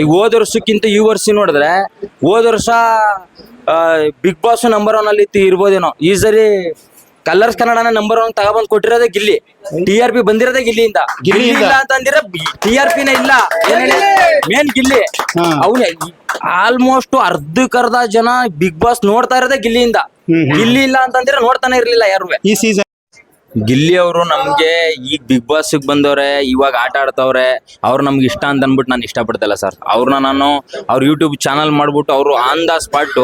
ಈಗ ಹೋದ ವರ್ಷಕ್ಕಿಂತ ಈ ವರ್ಷ ನೋಡಿದ್ರೆ ಹೋದ ವರ್ಷ ಬಿಗ್ ಬಾಸ್ ನಂಬರ್ ಒನ್ ಅಲ್ಲಿ ಇರ್ಬೋದೇನೋ. ಈ ಸರಿ ಕಲರ್ಸ್ ಕನ್ನಡನ ನಂಬರ್ ಒನ್ ತಗೊಬಂದ್ ಕೊಟ್ಟಿರೋದೇ ಗಿಲ್ಲಿ. ಟಿ ಆರ್ ಪಿ ಬಂದಿರೋದೇ ಗಿಲ್ಲಿಯಿಂದ. ಗಿಲ್ಲಿ ಇಲ್ಲ ಅಂತಂದಿರ ಟಿ ಆರ್ ಪಿನ ಇಲ್ಲ. ಮೇನ್ ಗಿಲ್ಲಿ. ಅವನೇ ಆಲ್ಮೋಸ್ಟ್ ಆಲ್ಮೋಸ್ಟ್ ಅರ್ಧಕ್ಕರ್ಧ ಜನ ಬಿಗ್ ಬಾಸ್ ನೋಡ್ತಾ ಇರೋದೇ ಗಿಲ್ಲಿಯಿಂದ. ಗಿಲ್ಲಿ ಇಲ್ಲ ಅಂತಂದ್ರೆ ನೋಡ್ತಾನೆ ಇರ್ಲಿಲ್ಲ ಯಾರು. ಈ ಸೀಸನ್ ಗಿಲ್ಲಿ ಅವರು ನಮ್ಗೆ ಈಗ ಬಿಗ್ ಬಾಸ್ ಬಂದವ್ರೆ ಇವಾಗ ಆಟ ಆಡ್ತವ್ರೆ ಅವ್ರು ನಮ್ಗೆ ಇಷ್ಟ ಅಂತ ಅನ್ಬಿಟ್ಟು ನಾನು ಇಷ್ಟಪಡ್ತಲ್ಲ ಸರ್. ಅವ್ರನ್ನ ನಾನು ಅವ್ರ ಯೂಟ್ಯೂಬ್ ಚಾನಲ್ ಮಾಡ್ಬಿಟ್ಟು ಅವರು ಆನ್ ದ ಸ್ಪಾಟ್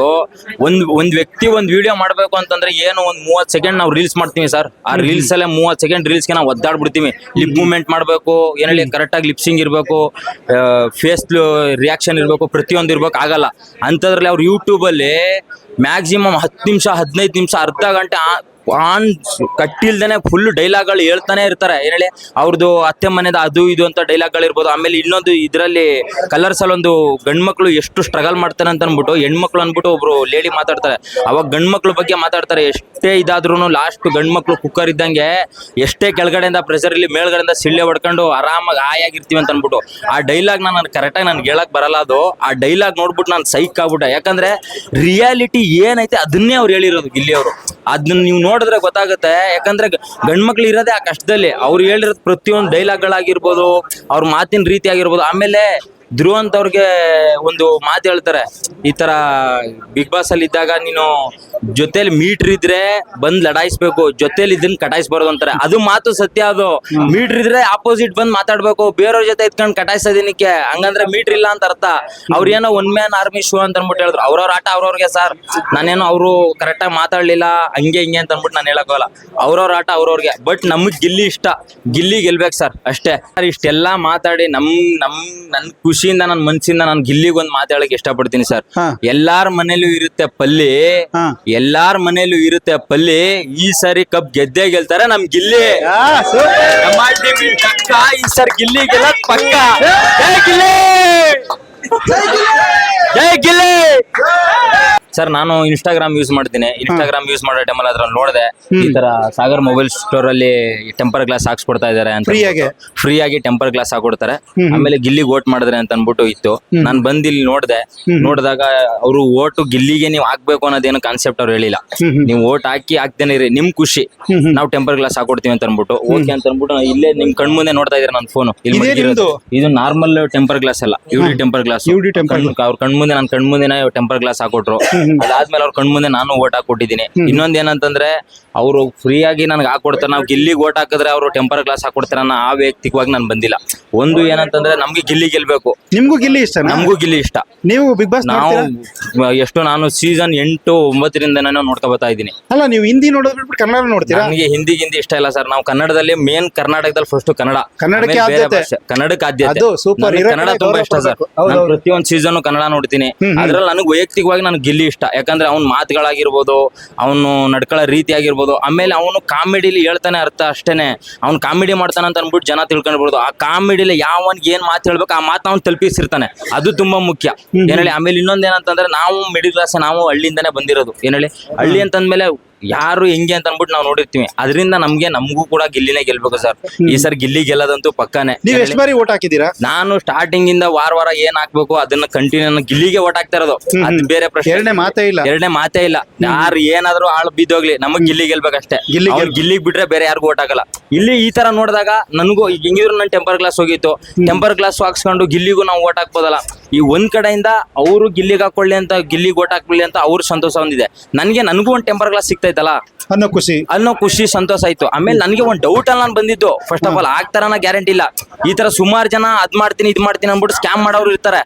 ಒಂದ್ ಒಂದ್ ವ್ಯಕ್ತಿ ಒಂದ್ ವಿಡಿಯೋ ಮಾಡ್ಬೇಕು ಅಂತಂದ್ರೆ ಏನು ಒಂದ್ ಮೂವತ್ ಸೆಕೆಂಡ್ ನಾವು ರೀಲ್ಸ್ ಮಾಡ್ತೀವಿ ಸರ್. ಆ ರೀಲ್ಸ್ ಅಲ್ಲೇ ಮೂವತ್ ಸೆಕೆಂಡ್ ರೀಲ್ಸ್ಗೆ ನಾವು ಒದ್ದಾಡ್ಬಿಡ್ತೀವಿ. ಲಿಪ್ ಮೂವ್ಮೆಂಟ್ ಮಾಡ್ಬೇಕು ಏನ್ ಹೇಳಿ ಕರೆಕ್ಟ್ ಆಗಿ ಲಿಪ್ಸಿಂಗ್ ಇರ್ಬೇಕು ಫೇಸ್ ರಿಯಾಕ್ಷನ್ ಇರ್ಬೇಕು ಪ್ರತಿಯೊಂದು ಇರ್ಬೇಕು ಆಗಲ್ಲ. ಅಂತದ್ರಲ್ಲಿ ಅವ್ರ ಯೂಟ್ಯೂಬ್ ಅಲ್ಲಿ ಮ್ಯಾಕ್ಸಿಮಮ್ ಹತ್ತು ನಿಮಿಷ ಹದಿನೈದು ನಿಮಿಷ ಅರ್ಧ ಗಂಟೆ ಆನ್ ಕಟ್ಟಿಲ್ದೇನೆ ಫುಲ್ ಡೈಲಾಗ್ಗಳು ಹೇಳ್ತಾನೆ ಇರ್ತಾರೆ. ಏನೇಳಿ ಅವ್ರದ್ದು ಅತ್ತೆ ಮನೆದ ಅದು ಇದು ಅಂತ ಡೈಲಾಗ್ಗಳು ಇರ್ಬೋದು. ಆಮೇಲೆ ಇನ್ನೊಂದು ಇದರಲ್ಲಿ ಕಲರ್ಸ್ ಒಂದು ಗಂಡ್ಮಕ್ಳು ಎಷ್ಟು ಸ್ಟ್ರಗಲ್ ಮಾಡ್ತಾರೆ ಅಂತ ಅನ್ಬಿಟ್ಟು ಹೆಣ್ಮಕ್ಳು ಅನ್ಬಿಟ್ಟು ಒಬ್ರು ಲೇಡಿ ಮಾತಾಡ್ತಾರೆ. ಅವಾಗ ಗಂಡ್ಮಕ್ಳ ಬಗ್ಗೆ ಮಾತಾಡ್ತಾರೆ. ಎಷ್ಟೇ ಇದಾದ್ರೂ ಲಾಸ್ಟ್ ಗಂಡ್ಮಕ್ಳು ಕುಕ್ಕರ್ ಇದ್ದಂಗೆ ಎಷ್ಟೇ ಕೆಳಗಡೆಯಿಂದ ಪ್ರೆಷರ್ ಇಲ್ಲಿ ಮೇಲ್ಗಡೆಯಿಂದ ಸಿಳ್ಳೆ ಹೊಡ್ಕೊಂಡು ಆರಾಮಾಗಿ ಆಯಾಗಿರ್ತೀವಿ ಅಂತ ಅನ್ಬಿಟ್ಟು ಆ ಡೈಲಾಗ್ ನಾನು ಕರೆಕ್ಟಾಗಿ ನನ್ಗೆ ಹೇಳಕ್ ಬರಲ್ಲ ಅದು. ಆ ಡೈಲಾಗ್ ನೋಡ್ಬಿಟ್ಟು ನಾನು ಸೈಕ್ ಆಗ್ಬಿಟ್ಟೆ. ಯಾಕಂದ್ರೆ ರಿಯಾಲಿಟಿ ಏನೈತೆ ಅದನ್ನೇ ಅವ್ರು ಹೇಳಿರೋದು ಗಿಲ್ಲಿ ಅವರು. ಅದನ್ನ ನೀವು ನೋಡಿದ್ರೆ ಗೊತ್ತಾಗುತ್ತೆ. ಯಾಕಂದ್ರೆ ಗಂಡ್ ಮಕ್ಳು ಇರೋದೇ ಆ ಕಷ್ಟದಲ್ಲಿ. ಅವ್ರು ಹೇಳಿರೋದು ಪ್ರತಿಯೊಂದು ಡೈಲಾಗ್ಗಳಾಗಿರ್ಬೋದು ಅವ್ರ ಮಾತಿನ ರೀತಿ ಆಗಿರ್ಬೋದು ಆಮೇಲೆ ಧ್ರುವ ಅಂತವ್ರಿಗೆ ಒಂದು ಮಾತು ಹೇಳ್ತಾರೆ. ಈ ತರ ಬಿಗ್ ಬಾಸ್ ಅಲ್ಲಿ ಇದ್ದಾಗ ನೀನು ಜೊತೆಲಿ ಮೀಟರ್ ಇದ್ರೆ ಬಂದ್ ಲಡಾಯಿಸ್ಬೇಕು ಜೊತೆಲಿ ಇದನ್ನ ಕಟಾಯಿಸ್ಬಾರ್ದು ಅಂತಾರೆ. ಅದು ಮಾತು ಸತ್ಯ ಅದು. ಮೀಟರ್ ಇದ್ರೆ ಆಪೋಸಿಟ್ ಬಂದ್ ಮಾತಾಡ್ಬೇಕು ಬೇರೆಯವ್ರ ಜೊತೆ ಇದ್ಕೊಂಡು ಕಟಾಯಿಸೋದಿನಕ್ಕೆ ಹಂಗಂದ್ರೆ ಮೀಟರ್ ಇಲ್ಲ ಅಂತ ಅರ್ಥ. ಅವ್ರೇನೋ ಒನ್ ಮ್ಯಾನ್ ಆರ್ಮಿ ಶೋ ಅಂತ ಅನ್ಬಿಟ್ಟು ಹೇಳಿದ್ರು. ಅವ್ರವ್ರ ಆಟ ಅವ್ರವ್ರಿಗೆ ಸರ್ ನಾನೇನೋ ಅವರು ಕರೆಕ್ಟಾಗಿ ಮಾತಾಡ್ಲಿಲ್ಲ ಹಂಗೆ ಹಿಂಗೆ ಅಂತ ಅನ್ಬಿಟ್ಟು ನಾನು ಹೇಳಕ್ಕೋಲ್ಲ ಅವ್ರವ್ರ ಆಟ ಅವ್ರವ್ರಿಗೆ. ಬಟ್ ನಮಗ್ ಗಿಲ್ಲಿ ಇಷ್ಟ. ಗಿಲ್ಲಿ ಗೆಲ್ಬೇಕು ಸರ್ ಅಷ್ಟೇ. ಸರ್ ಇಷ್ಟೆಲ್ಲ ಮಾತಾಡಿ ನಮ್ ನಮ್ ನನ್ ಖುಷಿಯಿಂದ ನನ್ನ ಮನ್ಸಿಂದ ನಾನು ಗಿಲ್ಲಿಗೊಂದು ಮಾತಾಡಕ್ ಇಷ್ಟಪಡ್ತೀನಿ ಸರ್. ಎಲ್ಲಾರ್ ಮನೇಲೂ ಇರುತ್ತೆ ಪಲ್ಲಿ. ಎಲ್ಲಾರ್ ಮನೇಲೂ ಇರುತ್ತೆ ಪಲ್ಲಿ. ಈ ಸಾರಿ ಕಪ್ ಗೆದ್ದೇ ಗೆಲ್ತಾರೆ ನಮ್ ಗಿಲ್ಲಿ. ನಮ್ಮ team ಇನ್ ಪಕ್ಕ ಈ ಸರ್ ಗಿಲ್ಲಿ ಗೆಲ್ಲ. ಪಕ್ಕ ಜೈ ಗಿಲ್ಲಿ. ಜೈ ಗಿಲ್ಲಿ. ಸರ್ ನಾನು ಇನ್ಸ್ಟಾಗ್ರಾಮ್ ಯೂಸ್ ಮಾಡ್ತೀನಿ. ಇನ್ಸ್ಟಾಗ್ರಾಮ್ ಯೂಸ್ ಮಾಡೋ ಟೈಮಲ್ಲಿ ಅದ್ರಲ್ಲಿ ನೋಡಿದೆ ಈ ತರ ಸಾಗರ್ ಮೊಬೈಲ್ ಸ್ಟೋರ್ ಅಲ್ಲಿ ಟೆಂಪರ್ ಗ್ಲಾಸ್ ಹಾಕ್ಸ್ಕೊಡ್ತಾ ಇದಾರೆ ಅಂತ Free ಆಗಿ? ಫ್ರೀ ಆಗಿ ಟೆಂಪರ್ ಗ್ಲಾಸ್ ಹಾಕೊಡ್ತಾರೆ ಆಮೇಲೆ ಗಿಲ್ಲಿ ಓಟ್ ಮಾಡಿದ್ರೆ ಅಂತ ಅನ್ಬಿಟ್ಟು ಇತ್ತು. ನಾನು ಬಂದ್ ಇಲ್ಲಿ ನೋಡಿದೆ ನೋಡಿದಾಗ ಅವರು ಓಟು ಗಿಲ್ಲಿಗೆ ನೀವು ಹಾಕ್ಬೇಕು ಅನ್ನೋದೇನು ಕಾನ್ಸೆಪ್ಟ್ ಅವ್ರು ಹೇಳಿಲ್ಲ. ನೀವು ಓಟ್ ಹಾಕಿ ಹಾಕ್ತೇನೆ ಇರಿ ನಿಮ್ ಖುಷಿ. ನಾವು ಟೆಂಪರ್ ಗ್ಲಾಸ್ ಹಾಕೊಡ್ತೀವಿ ಅಂತ ಅನ್ಬಿಟ್ಟು ಓಕೆ ಅಂತ ಅನ್ಬಿಟ್ಟು ನಾನು ಇಲ್ಲೇ ನಿಮ್ ಕಣ್ ಮುಂದೆ ನೋಡ್ತಾ ಇದ್ರೆ ನನ್ನ ಫೋನ್ ಇಲ್ಲಿ ಇದೇ ಇದು ನಾರ್ಮಲ್ ಟೆಂಪರ್ ಗ್ಲಾಸ್ ಅಲ್ಲ. ಇವ್ರಿ ಟೆಂಪರ್ ಗ್ಲಾಸ್ UD temper ಅವ್ರ ಕಣ್ ಮುಂದೆ ನನ್ನ ಕಣ್ ಮುಂದೆನೆ ಟೆಂಪರ್ ಗ್ಲಾಸ್ ಹಾಕೊಟ್ರು. ಅದಾದ್ಮೇಲೆ ಅವ್ರ ಕಣ್ ಮುಂದೆ ನಾನು ಓಟ್ ಹಾಕೊಟ್ಟಿದ್ದೀನಿ ಇನ್ನೊಂದ್ ಏನಂತಂದ್ರೆ ಅವರು ಫ್ರೀ ಆಗಿ ನನ್ಗೆ ಹಾಕೊಡ್ತಾರೆ ನಾವು ಗಿಲ್ಲಿಗೆ ಓಟ್ ಹಾಕಿದ್ರೆ ಅವರು ಟೆಂಪರ್ ಗ್ಲಾಸ್ ಹಾಕೊಡ್ತಾರೆ ನಾನು ಆ ವೈಯಕ್ತಿಕವಾಗಿ ನಾನು ಬಂದಿಲ್ಲ. ಒಂದು ಏನಂತಂದ್ರೆ ನಮ್ಗೆ ಗಿಲ್ಲಿ ಗೆಲ್ಬೇಕು. ನಿಮ್ಗೂ ಗಿಲ್ಲಿ ಇಷ್ಟ ನಮಗೂ ಗಿಲ್ಲಿ ಇಷ್ಟ. ನೀವು ಬಿಗ್ ಬಾಸ್ ನಾವು ಎಷ್ಟು ನಾನು ಸೀಸನ್ ಎಂಟು ಒಂಬತ್ತರಿಂದ ನಾನು ನೋಡ್ಕೊ ಬರ್ತಾ ಇದ್ದೀನಿ. ಅಲ್ಲ ನೀವು ಹಿಂದಿ ನೋಡೋದ್ ಬಿಟ್ಬಿಟ್ಟು ಕನ್ನಡ ನೋಡ್ತೀರಾ? ನನಗೆ ಹಿಂದಿ ಗಿಂದಿ ಇಷ್ಟ ಇಲ್ಲ ಸರ್. ನಾವು ಕನ್ನಡದಲ್ಲಿ ಮೇನ್ ಕರ್ನಾಟಕದಲ್ಲಿ ಫಸ್ಟ್ ಕನ್ನಡ. ಕನ್ನಡಕ್ಕೆ ಬೇರೆ ಆದ್ಯತೆ. ಭಾಷೆ. ಕನ್ನಡಕ್ಕೆ ಆದ್ಯತೆ. ಅದು super. ನನಗೆ ಇರೋ ಕನ್ನಡ ಕಡೆ ತುಂಬಾ ಗೌರವ ಇಷ್ಟ ಸರ್. ಕೊಡ್ಬೇಕು. ಹೌದು, ನಾನು ಹೌದು. ಪ್ರತಿಯೊಂದು ಸೀಸನ್ ಕನ್ನಡ ನೋಡ್ತೀನಿ. ಅದ್ರಲ್ಲಿ ನನಗೆ ವೈಯಕ್ತಿಕವಾಗಿ ನನ್ಗೆ ಗಿಲ್ಲಿ ಇಷ್ಟ ಯಾಕಂದ್ರೆ ಅವ್ನ ಮಾತುಗಳಾಗಿರ್ಬೋದು, ಅವನು ನಡ್ಕೊಳ್ಳೋ ರೀತಿ ಆಗಿರ್ಬೋದು ಆಮೇಲೆ ಅವನು ಕಾಮಿಡಿಲಿ ಹೇಳ್ತಾನೆ ಅರ್ಥ ಅಷ್ಟೇನೆ. ಅವ್ನು ಕಾಮಿಡಿ ಮಾಡ್ತಾನೆ ಅಂತ ಅಂದ್ಬಿಟ್ಟು ಜನ ತಿಳ್ಕೊಂಡ್ಬಿಡ್ಬೋದು. ಆ ಕಾಮಿಡಿಲಿ ಯಾವನ್ಗೆ ಏನ್ ಮಾತು ಹೇಳ್ಬೇಕು ಆ ಮಾತು ಅವ್ನು ತಲುಪಿಸಿರ್ತಾನೆ. ಅದು ತುಂಬಾ ಮುಖ್ಯ. ಏನ್ ಹೇಳಿ, ಆಮೇಲೆ ಇನ್ನೊಂದೇನಂತಂದ್ರೆ ನಾವು ಮಿಡಿಲ್ ಕ್ಲಾಸ್ ನಾವು ಹಳ್ಳಿಯಿಂದಾನೆ ಬಂದಿರೋದು. ಏನ್ ಹೇಳಿ, ಹಳ್ಳಿ ಅಂತಂದ್ಮೇಲೆ ಯಾರು ಹೆಂಗೆ ಅಂತ ಅನ್ಬಿಟ್ಟು ನಾವು ನೋಡಿರ್ತೀವಿ. ಅದರಿಂದ ನಮ್ಗೆ ನಮಗೂ ಕೂಡ ಗಿಲ್ಲಿನೇ ಗೆಲ್ಬೇಕು ಸರ್. ಈ ಸರ್ ಗಿಲ್ಲಿ ಗೆಲ್ಲದಂತೂ ಪಕ್ಕಾನೆ. ನೀವ್ ಎಷ್ಟು ಬಾರಿ ಓಟ್ ಹಾಕಿದೀರಾ ನಾನು ಸ್ಟಾರ್ಟಿಂಗ್ ಇಂದ ವಾರ ವಾರ ಏನ್ ಹಾಕ್ಬೇಕು ಅದನ್ನ ಕಂಟಿನ್ಯೂ ಗಿಲ್ಲಿಗೆ ಓಟ್ ಹಾಕ್ತಾ ಇರೋದು. ಅದ್ ಬೇರೆ ಪ್ರಶ್ನೆ. ಎರಡನೇ ಮಾತೇ ಇಲ್ಲ. ಎರಡನೇ ಮಾತೇ ಇಲ್ಲ. ಯಾರು ಏನಾದ್ರೂ ಆಳು ಬಿದ್ದೋಗ್ಲಿ ನಮಗ್ ಗಿಲ್ಲಿ ಗೆಲ್ಬೇಕಷ್ಟೇ. ಗಿಲ್ಲಿ ಅವ್ರು ಗಿಲ್ಲಿಗ್ ಬಿಟ್ರೆ ಬೇರೆ ಯಾರಿಗೂ ಓಟ್ ಹಾಕಲ್ಲ ಇಲ್ಲಿ ಈ ತರ ನೋಡಿದಾಗ ನನಗೂ ಈಗ ಹೆಂಗಿದ್ರು ನನ್ನ ಟೆಂಪರ್ ಗ್ಲಾಸ್ ಹೋಗಿತ್ತು. ಟೆಂಪರ್ ಗ್ಲಾಸ್ ಹಾಕ್ಸ್ಕೊಂಡು ಗಿಲ್ಲಿಗೂ ನಾವು ಓಟ್ ಹಾಕ್ಬೋದಲ್ಲ. ಈ ಒಂದ್ ಕಡೆಯಿಂದ ಅವರು ಗಿಲ್ಲಿಗೆ ಹಾಕೊಳ್ಳಿ ಅಂತ ಗಿಲ್ಲಿಗೆ ಓಟ್ ಹಾಕ್ಲಿ ಅಂತ ಅವ್ರ ಸಂತೋಷ ಹೊಂದಿದೆ. ನನ್ಗೆ ನನಗೂ ಒಂದು ಟೆಂಪರ್ ಗ್ಲಾಸ್ ಸಿಗ್ತೈತಲ್ಲ ಅನ್ನೋ ಖುಷಿ. ಅನ್ನೋ ಖುಷಿ ಸಂತೋಷ ಆಯ್ತು. ಆಮೇಲೆ ನನಗೆ ಒಂದು ಡೌಟ್ ಅಲ್ಲಿ ನಾನು ಬಂದಿದ್ದು. ಫಸ್ಟ್ ಆಫ್ ಆಲ್ ಆಗ್ತಾರನ ಗ್ಯಾರಂಟಿ ಇಲ್ಲ. ಈ ತರ ಸುಮಾರು ಜನ ಅದ್ ಮಾಡ್ತೀನಿ ಇದ್ ಮಾಡ್ತೀನಿ ಅನ್ಬಿಟ್ಟು ಸ್ಕ್ಯಾಮ್ ಮಾಡೋರು ಇರ್ತಾರೆ.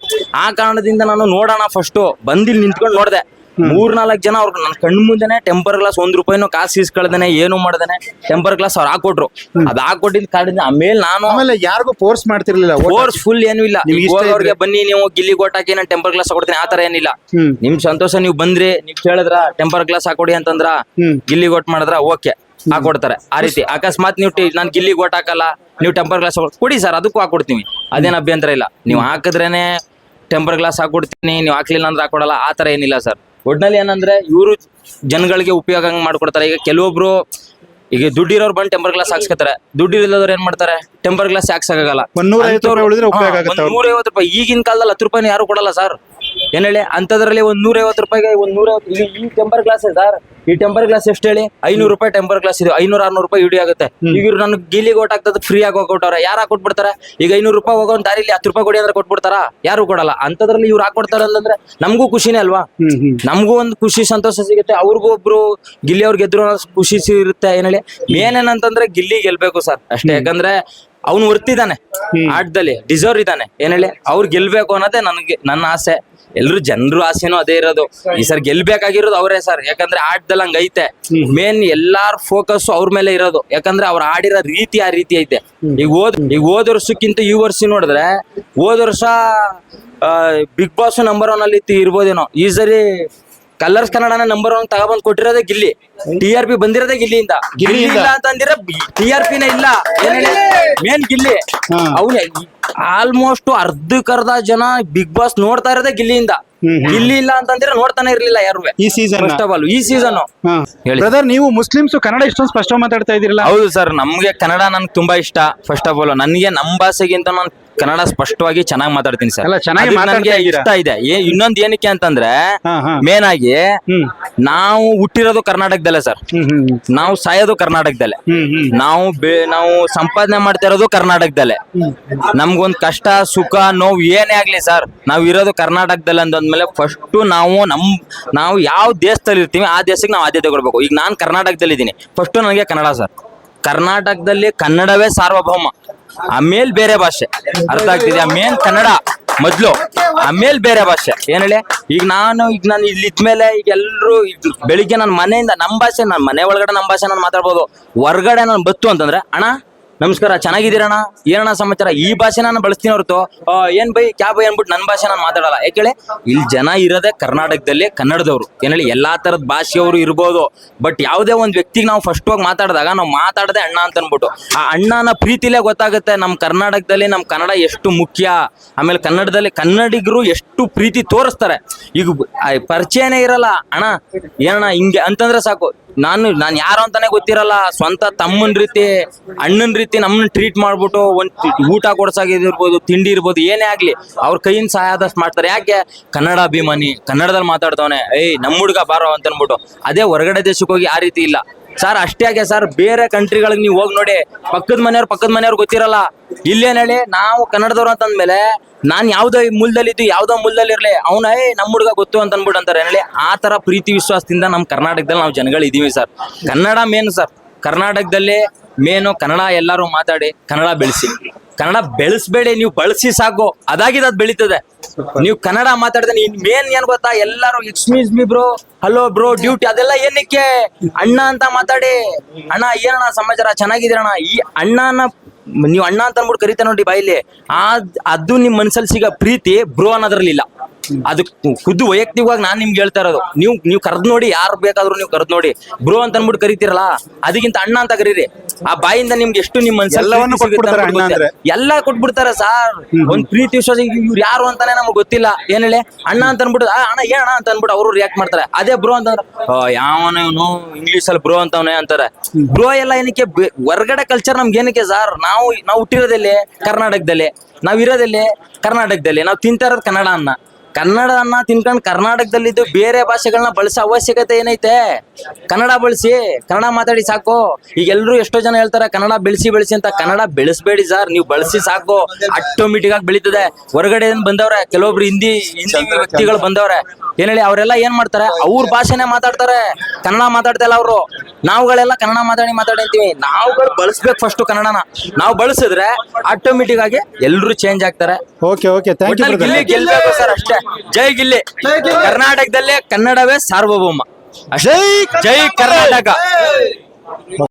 ಆ ಕಾರಣದಿಂದ ನಾನು ನೋಡೋಣ ಫಸ್ಟ್ ಬಂದಿಲ್ಲಿ ನಿಂತ್ಕೊಂಡು ನೋಡ್ದೆ. ಮೂರ್ ನಾಲ್ಕು ಜನ ಅವ್ರು ನನ್ನ ಕಣ್ಣು ಮುಂದೆನೆ ಟೆಂಪರ್ ಗ್ಲಾಸ್ ಒಂದ್ ರೂಪಾಯಿನೂ ಕಾಸು ಇಸ್ಕೊಳ್ದೇನೆ ಏನು ಮಾಡ್ದೇನೆ ಟೆಂಪರ್ ಗ್ಲಾಸ್ ಅವ್ರು ಹಾಕೊಟ್ರು ಅದ್ ಹಾಕೊಟ್ಟಿದ್ ಕಾರಣ ಆಮೇಲೆ ನಾನು ಆಮೇಲೆ ಯಾರಿಗೂ ಫೋರ್ಸ್ ಮಾಡ್ತಿರ್ಲಿಲ್ಲ ಫೋರ್ಸ್ ಫುಲ್ ಏನು ಇಲ್ಲ. ನಿಮ್ಗೆ ಇಷ್ಟ ಹೋಗೋರ್ಗೆ ಬನ್ನಿ ನೀವು ಗಿಲ್ಲಿ ಗೋಟ್ ಹಾಕಿ ನಾನು ಟೆಂಪರ್ ಗ್ಲಾಸ್ ಹಾಕೊಡ್ತೀನಿ ಆತರ ತರ ಏನಿಲ್ಲ. ಹ್ಮ್. ನಿಮ್ ಸಂತೋಷ ನೀವು ಬಂದ್ರಿ ನೀವ್ ಕೇಳಿದ್ರ ಟೆಂಪರ್ ಗ್ಲಾಸ್ ಹಾಕೊಡಿ ಅಂತಂದ್ರ ಹ್ಮ್. ಗಿಲ್ಲಿ ಗೋಟ್ ಮಾಡಿದ್ರ ಓಕೆ ಹಾಕೊಡ್ತಾರೆ. ಆ ರೀತಿ. ಅಕಸ್ಮಾತ್ ನೀವು ನಾನ್ ಗಿಲ್ಲಿ ಗೋಟ್ ಹಾಕಲ್ಲ ನೀವು ಟೆಂಪರ್ ಗ್ಲಾಸ್ ಕೊಡಿ ಸರ್ ಅದಕ್ಕೂ ಹಾಕೊಡ್ತೀವಿ ಅದೇನ್ ಅಭ್ಯಂತರ ಇಲ್ಲ. ನೀವು ಹಾಕಿದ್ರೇನೆ ಟೆಂಪರ್ ಗ್ಲಾಸ್ ಹಾಕೊಡ್ತೀನಿ ನೀವು ಹಾಕ್ಲಿಲ್ಲ ಅಂದ್ರೆ ಹಾಕೊಡಲ್ಲ ಆ ತರ ಏನಿಲ್ಲ ಸರ್ ಒಟ್ನಲ್ಲಿ ಏನಂದ್ರೆ ಇವರು ಜನಗಳಿಗೆ ಉಪಯೋಗ ಹಂಗ್ ಮಾಡ್ಕೊಡ್ತಾರೆ. ಈಗ ಕೆಲವೊಬ್ರು ಈಗ ದುಡ್ಡಿರೋರು ಬಂದು ಟೆಂಪರ್ ಗ್ಲಾಸ್ ಹಾಕ್ಸ್ಕೊತಾರೆ. ದುಡ್ಡು ಇಲ್ಲದವ್ರು ಏನ್ ಮಾಡ್ತಾರೆ? ಟೆಂಪರ್ ಗ್ಲಾಸ್ ಹಾಕ್ಸಕ್ಕಾಗಲ್ಲ ಒಂದ್ ನೂರ ರೂಪಾಯಿ ಉಳಿದ್ರೆ ಉಪಯೋಗ ಆಗುತ್ತೆ ನೂರ ಐವತ್ತು ರೂಪಾಯಿ ಈಗಿನ ಕಾಲದಲ್ಲಿ ಹತ್ತು ರೂಪಾಯಿ ಯಾರು ಕೊಡಲ್ಲ ಸರ್. ಏನ್ ಹೇಳಿ? ಅಂತದ್ರಲ್ಲಿ ಒಂದ್ ನೂರ ಐವತ್ತು ರೂಪಾಯಿಗೆ ಒಂದ್ ನೂರ ಈ ಟೆಂಪರ್ ಗ್ಲಾಸ್ ಸರ್? ಈ ಟೆಂಪರ್ ಗ್ಲಾಸ್ ಎಷ್ಟು ಹೇಳಿ? ಐನೂರು ರೂಪಾಯಿ ಟೆಂಪರ್ ಗ್ಲಾಸ್ ಇದು. ಐನೂರ ಆರ್ನೂರು ರೂಪಾಯಿ ಇಡಿ ಆಗುತ್ತೆ. ಈಗ ಇವ್ರು ನನಗೆ ಗಿಲಿಗೆ ಓಟ್ ಆಗ್ತದೆ ಫ್ರೀ ಆಗಿ ಹೋಗ್ಬಿಟ್ಟವ್ರೆ. ಯಾರು ಹಾಕೊಟ್ಬಿಡ್ತಾರೆ ಈಗ ಐನೂರು ರೂಪಾಯಿ ಹೋಗೋ ಒಂದ್ ದಾರಿಲಿ ಹತ್ತು ರೂಪಾಯಿ ಕೊಡಿ ಅಂದ್ರೆ ಕೊಟ್ಬಿಡ್ತಾರ? ಯಾರು ಕೊಡಲ್ಲ. ಅಂತದ್ರಲ್ಲಿ ಇವ್ರು ಹಾಕೊಡ್ತಾರೆ ಅಂತಂದ್ರೆ ನಮಗೂ ಖುಷಿನೇ ಅಲ್ವಾ? ನಮಗೂ ಒಂದು ಖುಷಿ ಸಂತೋಷ ಸಿಗುತ್ತೆ. ಅವ್ರಿಗೂ ಒಬ್ರು ಗಿಲ್ಲಿ ಅವ್ರು ಗೆದ್ರು ಅನ್ನೋ ಖುಷಿ ಇರುತ್ತೆ ಏನ್ ಹೇಳಿ? ಮೇನ್ ಏನಂತಂದ್ರೆ ಗಿಲ್ಲಿ ಗೆಲ್ಬೇಕು ಸರ್ ಅಷ್ಟೇ. ಯಾಕಂದ್ರೆ ಅವ್ನು ವರ್ತಿದ್ದಾನೆ. ಆಟದಲ್ಲಿ ಡಿಸರ್ವ್ ಇದ್ದಾನೆ. ಏನ್ ಹೇಳಿ? ಅವ್ರು ಗೆಲ್ಬೇಕು ಅನ್ನೋದೇ ನನಗೆ ನನ್ನ ಆಸೆ. ಎಲ್ರು ಜನರು ಆಸೆನೂ ಅದೇ ಇರೋದು. ಈ ಸರ್ ಗೆಲ್ಬೇಕಾಗಿರೋದು ಅವರೇ ಸರ್. ಯಾಕಂದ್ರೆ ಆಟದಲ್ಲಿ ಹಂಗೈತೆ ಐತೆ. ಮೇನ್ ಎಲ್ಲಾರ್ ಫೋಕಸ್ ಅವ್ರ ಮೇಲೆ ಇರೋದು. ಯಾಕಂದ್ರೆ ಅವ್ರು ಆಡಿರೋ ರೀತಿ ಆ ರೀತಿ ಐತೆ. ಈಗ ಓದ್ ಈಗ ಹೋದ ವರ್ಷಕ್ಕಿಂತ ಈ ವರ್ಷ ನೋಡಿದ್ರೆ ಹೋದ ವರ್ಷ ಬಿಗ್ ಬಾಸ್ ನಂಬರ್ ಒನ್ ಅಲ್ಲಿ ಇರ್ಬೋದೇನೋ. ಈ ಸರಿ ಕಲರ್ಸ್ ಕನ್ನಡನ ನಂಬರ್ ಒನ್ ತಗೊಬಂದ್ ಕೊಟ್ಟಿರೋದೇ ಗಿಲ್ಲಿ. ಟಿ ಆರ್ ಪಿ ಬಂದಿರೋದೇ ಗಿಲ್ಲಿಯಿಂದ. ಗಿಲ್ಲಿ ಗಿಲ್ಲಿಯಿಂದ. ಇಲ್ಲ ಅಂತಂದಿರ ಟಿ ಆರ್ ಪಿನ ಇಲ್ಲ. ಮೇನ್ ಗಿಲ್ಲಿ. ಹಾ. ಆಲ್ಮೋಸ್ಟ್ ಆಲ್ಮೋಸ್ಟ್ ಅರ್ಧಕ್ಕರ್ಧ ಜನ ಬಿಗ್ ಬಾಸ್ ನೋಡ್ತಾ ಇರೋದೇ ಗಿಲ್ಲಿಯಿಂದ. ಹ್ಮ್, ಹ್ಮ್. ಗಿಲ್ಲಿ ಇಲ್ಲ ಅಂತಂದ್ರೆ ನೋಡ್ತಾನೆ ಇರ್ಲಿಲ್ಲ ಯಾರು ಈ ಸೀಸನ್ ಫಸ್ಟ್ ಆಫ್ ಆಲ್ ಈ ಸೀಸನ್ ಹೇಳಿ. ಬ್ರದರ್ ನೀವು ಮುಸ್ಲಿಮ್ಸ್ ಕನ್ನಡ ಇಷ್ಟೊಂದು ಸ್ಪಷ್ಟ ಮಾತಾಡ್ತಾ ಇದೀರಲ್ಲ ಹೌದು ಸರ್ ನಮ್ಗೆ ಕನ್ನಡ ನನ್ಗೆ ತುಂಬಾ ಇಷ್ಟ. ಫಸ್ಟ್ ಆಫ್ ಆಲ್ ನನಗೆ ನಮ್ಮ ಭಾಷೆಗಿಂತ ನಾನು ಕನ್ನಡ ಸ್ಪಷ್ಟವಾಗಿ ಚೆನ್ನಾಗಿ ಮಾತಾಡ್ತೀನಿ ಸರ್. ಅಲ್ಲ, ಚೆನ್ನಾಗಿ ಅದು ಮಾತಾಡ್ತಾ ಇದ್ದೀರಾ. ಇಷ್ಟ ಇದೆ. ಏ- ಇನ್ನೊಂದ್ ಏನಕ್ಕೆ ಅಂತಂದ್ರೆ ಹಾ ಹಾ. ಮೇನ್ ಆಗಿ ಹ್ಮ್. ನಾವು ಹುಟ್ಟಿರೋದು ಕರ್ನಾಟಕದಲ್ಲೇ ಸರ್. ಹ್ಮ್ ಹ್ಮ್ ನಾವು ಸಾಯೋದು ಕರ್ನಾಟಕದಲ್ಲೇ. ಹ್ಮ್ ಹ್ಮ್ ನಾವು ಬೇ ನಾವು ಸಂಪಾದನೆ ಮಾಡ್ತಾ ಇರೋದು ಕರ್ನಾಟಕದಲ್ಲೇ. ನಮ್ಗೊಂದ್ ಕಷ್ಟ ಸುಖ ನೋವು ಏನೇ ಆಗ್ಲಿ ಸರ್ ನಾವ್ ಇರೋದು ಕರ್ನಾಟಕದಲ್ಲಿ ಅಂದಂದ್ಮೇಲೆ ಫಸ್ಟ್ ನಾವು ನಮ್ ನಾವು ಯಾವ ದೇಶದಲ್ಲಿ ಇರ್ತೀವಿ ಆ ದೇಶಕ್ಕೆ ನಾವು ಆದ್ಯತೆ ಕೊಡ್ಬೇಕು. ಈಗ ನಾನು ಕರ್ನಾಟಕದಲ್ಲಿ ಇದ್ದೀನಿ ಫಸ್ಟ್ ನನಗೆ ಕನ್ನಡ ಸರ್. ಕರ್ನಾಟಕದಲ್ಲಿ ಕನ್ನಡವೇ ಸಾರ್ವಭೌಮ. ಆಮೇಲೆ ಬೇರೆ ಭಾಷೆ. ಅರ್ಥ ಆಗ್ತಿದೆ. ಆಮೇಲ್ ಕನ್ನಡ ಮೊದ್ಲು. ಆಮೇಲೆ ಬೇರೆ ಭಾಷೆ. ಏನ್ ಹೇಳಿ? ಈಗ ನಾನು ಈಗ ನಾನು ಇಲ್ಲಿ ಇದ್ಮೇಲೆ ಈಗ ಈಗ ಬೆಳಿಗ್ಗೆ ನನ್ನ ಮನೆಯಿಂದ ನಮ್ಮ ಭಾಷೆ ನನ್ನ ಮನೆ ಒಳಗಡೆ ನಮ್ಮ ಭಾಷೆ ನಾನು ಮಾತಾಡ್ಬೋದು. ಹೊರ್ಗಡೆ ನಾನು ಬತ್ತು ಅಂತಂದ್ರೆ, ಅಣ್ಣ ನಮಸ್ಕಾರ, ಚೆನ್ನಾಗಿದ್ದೀರಣ್ಣ? ಏನಣ್ಣ ಸಮಾಚಾರ? ಈ ಭಾಷೆ ನಾನು ಬಳಸ್ತೀನಿ ಹೊರತು ಏನ್ ಬೈ ಕ್ಯಾ ಬೈ ಅನ್ಬಿಟ್ಟು ನನ್ನ ಭಾಷೆ ನಾನು ಮಾತಾಡಲ್ಲ. ಯಾಕೇಳಿ ಇಲ್ಲಿ ಜನ ಇರೋದೇ ಕರ್ನಾಟಕದಲ್ಲಿ ಕನ್ನಡದವರು. ಏನೇಳಿ ಎಲ್ಲಾ ತರದ ಭಾಷೆಯವರು ಇರ್ಬೋದು. ಬಟ್ ಯಾವುದೇ ಒಂದು ವ್ಯಕ್ತಿಗೆ ನಾವು ಫಸ್ಟ್ ಹೋಗಿ ಮಾತಾಡಿದಾಗ ನಾವು ಮಾತಾಡದೆ ಅಣ್ಣ ಅಂತ ಅನ್ಬಿಟ್ಟು ಆ ಅಣ್ಣನ ಪ್ರೀತಿಲೇ ಗೊತ್ತಾಗುತ್ತೆ ನಮ್ಮ ಕರ್ನಾಟಕದಲ್ಲಿ ನಮ್ಮ ಕನ್ನಡ ಎಷ್ಟು ಮುಖ್ಯ. ಆಮೇಲೆ ಕನ್ನಡದಲ್ಲಿ ಕನ್ನಡಿಗರು ಎಷ್ಟು ಪ್ರೀತಿ ತೋರಿಸ್ತಾರೆ. ಈಗ ಪರಿಚಯನೇ ಇರಲ್ಲ. ಅಣ್ಣ, ಏನಣ್ಣ, ಹಿಂಗೆ ಅಂತಂದ್ರೆ ಸಾಕು. ನಾನು ನಾನು ಯಾರು ಅಂತಾನೆ ಗೊತ್ತಿರಲ್ಲ. ಸ್ವಂತ ತಮ್ಮನ ರೀತಿ, ಅಣ್ಣನ ರೀತಿ ನಮ್ಮನ್ನ ಟ್ರೀಟ್ ಮಾಡ್ಬಿಟ್ಟು ಒಂದು ಊಟ ಕೊಡ್ಸಾಗಿರ್ಬೋದು, ತಿಂಡಿ ಇರ್ಬೋದು, ಏನೇ ಆಗ್ಲಿ, ಅವ್ರ ಕೈಯಿಂದ ಸಹಾಯ ಆದಷ್ಟು ಮಾಡ್ತಾರೆ. ಯಾಕೆ? ಕನ್ನಡ ಅಭಿಮಾನಿ ಕನ್ನಡದಲ್ಲಿ ಮಾತಾಡ್ತವನೆ. ಏಯ್ ನಮ್ಮ ಹುಡುಗ ಬಾರೋ ಅಂತ ಅನ್ಬಿಟ್ಟು ಅದೇ ಹೊರಗಡೆ ದೇಶಕ್ಕೆ ಹೋಗಿ ಆ ರೀತಿ ಇಲ್ಲ. ಸರ್, ಅಷ್ಟೇ ಯಾಕೆ ಸರ್, ಬೇರೆ ಕಂಟ್ರಿಗಳಿಗೆ ನೀವು ಹೋಗಿ ನೋಡಿ. ಪಕ್ಕದ ಮನೆಯವ್ರು ಪಕ್ಕದ ಮನೆಯವ್ರು ಗೊತ್ತಿರಲ್ಲ. ಇಲ್ಲೇನ್ ಹೇಳಿ, ನಾವು ಕನ್ನಡದವ್ರು ಅಂತಂದ್ಮೇಲೆ ನಾನ್ ಯಾವ್ದೋ ಮೂಲದಲ್ಲಿದ್ದು, ಯಾವ್ದೋ ಮೂಲದಲ್ಲಿ ಇರ್ಲಿ ಅವನ ಏ ನಮ್ಮ ಹುಡುಗ ಗೊತ್ತು ಅಂತ ಅನ್ಬಿಟ್ಟು ಅಂತಾರೆ ಹೇಳಿ, ಆ ತರ ಪ್ರೀತಿ ವಿಶ್ವಾಸದಿಂದ ನಮ್ಮ ಕರ್ನಾಟಕದಲ್ಲಿ ನಾವು ಜನಗಳು ಇದೀವಿ ಸರ್. Kannada main sir. ಕರ್ನಾಟಕದಲ್ಲಿ ಮೇನು ಕನ್ನಡ ಎಲ್ಲರೂ ಮಾತಾಡಿ, ಕನ್ನಡ ಬೆಳೆಸಿ. ಕನ್ನಡ ಬೆಳೆಸ್ಬೇಡಿ, ನೀವು ಬಳಸಿ ಸಾಕು. ಅದಾಗಿದೆ, ಅದು ಬೆಳೀತದೆ. ನೀವು ಕನ್ನಡ ಮಾತಾಡಿದ್ರೆ ಮೇನ್ ಏನ್ ಗೊತ್ತಾ? ಎಲ್ಲರೂ excuse me bro hello bro duty ಅದೆಲ್ಲ ಏನಕ್ಕೆ? ಅಣ್ಣ ಅಂತ ಮಾತಾಡಿ. ಅಣ್ಣ ಏನಣ್ಣ ಸಮಾಚಾರ? ಚೆನ್ನಾಗಿದ್ದೀರಣ್ಣ ಈ ಅಣ್ಣನ ನೀವು ಅಣ್ಣ ಅಂತ ಅಂದ್ಬಿಟ್ಟು ಕರಿತಾ ನೋಡಿ ಬಾಯಿಲಿ ಆ ಅದು ನಿಮ್ಮ ಮನಸ್ಸಲ್ಲಿ ಸಿಗೋ ಪ್ರೀತಿ, ಬ್ರೋ ಅನ್ನೋದ್ರಲ್ಲಿ ಇಲ್ಲ ಅದು ಖುದ್ ವೈಯಕ್ತಿಕವಾಗಿ ನಾನ್ ನಿಮ್ಗೆ ಹೇಳ್ತಾ ಇರೋದು. ನೀವು ನೀವು ಕರ್ದ್ ನೋಡಿ ಯಾರು ಬೇಕಾದ್ರೂ ನೀವು ಕರ್ದ್ ನೋಡಿ. ಬ್ರೋ ಅಂತ ಅನ್ಬಿಟ್ಟು ಕರಿತೀರಲ್ಲ ಅದಕ್ಕಿಂತ ಅಣ್ಣ ಅಂತ ಕರೀರಿ. ಆ ಬಾಯಿಂದ ನಿಮ್ಗೆ ಎಷ್ಟು ನಿಮ್ ಮನ್ಸಲ್ಲಿ ಎಲ್ಲಾ ಕೊಟ್ಬಿಡ್ತಾರ ಅಣ್ಣ ಸಾರ್. ಒಂದ್ ಪ್ರೀತಿ ವಿಶ್ವಾಸ ಇವ್ರು ಯಾರು ಅಂತಾನೆ ನಮ್ಗೆ ಗೊತ್ತಿಲ್ಲ. ಏನ್ ಹೇಳಿ? ಅಣ್ಣ ಅಂತ ಅನ್ಬಿಟ್ಟು ಆ, ಅಣ್ಣ ಏನ ಅಂತ ಅನ್ಬಿಟ್ಟು ಅವರು ರಿಯಾಕ್ಟ್ ಮಾಡ್ತಾರೆ. ಅದೇ ಬ್ರೋ ಅಂತಂದ್ರೆ ಯಾವನು ಇಂಗ್ಲಿಷ್ ಅಲ್ಲಿ ಬ್ರೋ ಅಂತವನೇ ಅಂತಾರೆ. ಬ್ರೋ ಎಲ್ಲ ಏನಕ್ಕೆ ಹೊರಗಡೆ ಹೊರ್ಗಡೆ ಕಲ್ಚರ್ ನಮ್ಗೆ ಏನಕ್ಕೆ ಸಾರ್? ನಾವು ನಾವು ಹುಟ್ಟಿರೋದಲ್ಲಿ? ಕರ್ನಾಟಕದಲ್ಲಿ. ನಾವ್ ಇರೋದಲ್ಲಿ? ಕರ್ನಾಟಕದಲ್ಲಿ. ನಾವು ತಿಂತಾ ಇರೋದು ಕನ್ನಡ ಅನ್ನ. ಕನ್ನಡ ಅನ್ನ ತಿನ್ಕೊಂಡು ಕರ್ನಾಟಕದಲ್ಲಿದ್ದು ಬೇರೆ ಭಾಷೆಗಳನ್ನ ಬಳಸೋ ಅವಶ್ಯಕತೆ ಏನೈತೆ? ಕನ್ನಡ ಬಳಸಿ ಕನ್ನಡ ಮಾತಾಡಿ ಸಾಕು. ಈಗ ಎಲ್ರು ಎಷ್ಟೋ ಜನ ಹೇಳ್ತಾರೆ ಕನ್ನಡ ಬೆಳೆಸಿ ಬೆಳೆಸಿ ಅಂತ. ಕನ್ನಡ ಬೆಳೆಸ್ಬೇಡಿ ಸರ್ ನೀವು ಬಳಸಿ ಸಾಕು. ಆಟೋಮೆಟಿಕ್ ಆಗಿ ಬೆಳೀತದೆ. ಹೊರಗಡೆ ಬಂದವ್ರೆ ಕೆಲವೊಬ್ರು ಹಿಂದಿ ಹಿಂದಿ ವ್ಯಕ್ತಿಗಳು ಬಂದವ್ರೆ ಏನ್ ಹೇಳಿ ಅವರೆಲ್ಲ ಏನ್ ಮಾಡ್ತಾರೆ? ಅವ್ರ ಭಾಷೆನೇ ಮಾತಾಡ್ತಾರೆ. ಕನ್ನಡ ಮಾತಾಡ್ತಾ ಇಲ್ಲ ಅವರು. ನಾವುಗಳೆಲ್ಲ ಕನ್ನಡ ಮಾತಾಡಿ ಮಾತಾಡಿ ಅಂತೀವಿ. ನಾವುಗಳು ಬಳಸ್ಬೇಕು ಫಸ್ಟ್ ಕನ್ನಡನ. ನಾವು ಬಳಸಿದ್ರೆ ಆಟೋಮೆಟಿಕ್ ಆಗಿ ಎಲ್ರು ಚೇಂಜ್ ಆಗ್ತಾರೆ. ಓಕೆ ಓಕೆ ಥ್ಯಾಂಕ್ ಯು ಗೆಲ್ಬೇಕು ಸರ್ ಅಷ್ಟೇ. ಜೈ ಗಿಲ್ಲಿ. ಕರ್ನಾಟಕದಲ್ಲೇ ಕನ್ನಡವೇ ಸಾರ್ವಭೌಮ. ಜೈ ಜೈ ಕರ್ನಾಟಕ.